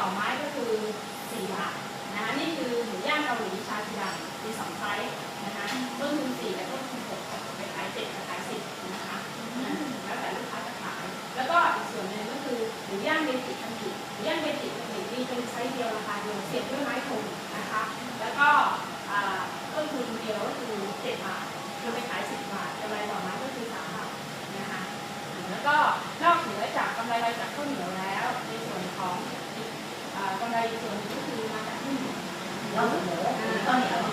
ต่อไม้ก็คือสี่บาทนะคะนี่คือหมูย่างเกาหลีชาชิดังมีสองไซส์นะคะต้นทุนสี่และต้นทุนหกไปขายเจ็ดขายสิบนะคะแล้วแต่ลูกค้าจะขาย แล้วก็อีกส่วนหนึ่งก็คือหมูย่างเบติคันติหมูย่างเบติคันติมีเป็นไซส์เดียวราคาเดียวเสียบด้วยไม้คงนะคะ แล้วก็ต้นทุนเดียวก็คือเจ็ดบาทเราไปขายสิบบาทกำไรต่อไม้ก็คือสามบาทนะคะแล้วก็นอกเหนือจากกำไรรายจ่าย 那一个你都可以拿家庭我不方